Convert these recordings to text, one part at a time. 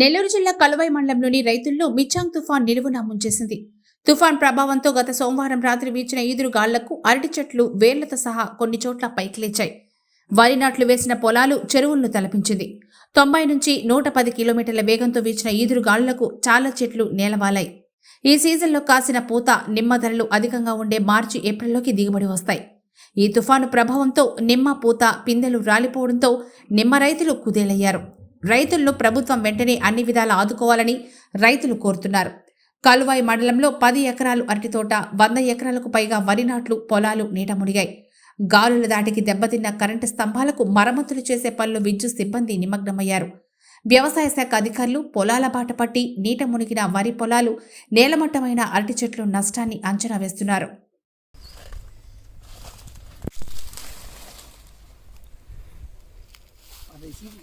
నెల్లూరు జిల్లా కలువై మండలంలోని రైతుల్లో మిచాంగ్ తుఫాన్ నిలువునా ముంచేసింది తుఫాన్ ప్రభావంతో గత సోమవారం రాత్రి వీచిన ఈదురు గాళ్ళకు అరటి చెట్లు వేర్లతో సహా కొన్ని చోట్ల పైకి లేచాయి. వరి నాట్లు వేసిన పొలాలు చెరువులను తలపించింది. తొంభై నుంచి నూట పది కిలోమీటర్ల వేగంతో వీచిన ఈదురు గాళ్ళకు చాలా చెట్లు నేలవాలాయి. ఈ సీజన్లో కాసిన పూత నిమ్మ ధరలు అధికంగా ఉండే మార్చి ఏప్రిల్లోకి దిగుబడి వస్తాయి. ఈ తుఫాను ప్రభావంతో నిమ్మ పూత పిందెలు రాలిపోవడంతో నిమ్మ రైతులు కుదేలయ్యారు. రైతులను ప్రభుత్వం వెంటనే అన్ని విధాలా ఆదుకోవాలని రైతులు కోరుతున్నారు. కలువాయి మండలంలో పది ఎకరాలు అరటి తోట వంద ఎకరాలకు పైగా వరి నాట్లు పొలాలు నీట మునిగాయి. గాలుల దాటికి దెబ్బతిన్న కరెంటు స్తంభాలకు మరమ్మతులు చేసే పనులు విద్యుత్ సిబ్బంది నిమగ్నమయ్యారు. వ్యవసాయ శాఖ అధికారులు పొలాల బాట పట్టి నీట మునిగిన వరి పొలాలు నేలమట్టమైన అరటి చెట్లు నష్టాన్ని అంచనా వేస్తున్నారు.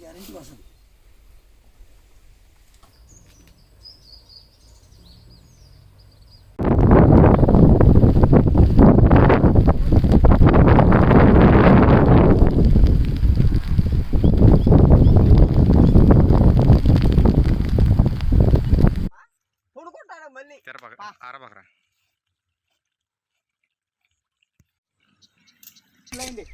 గ్యారంటీ పడుకుంటాడు మళ్ళీ. తెరపక పా. ఆరపకరా అయింది.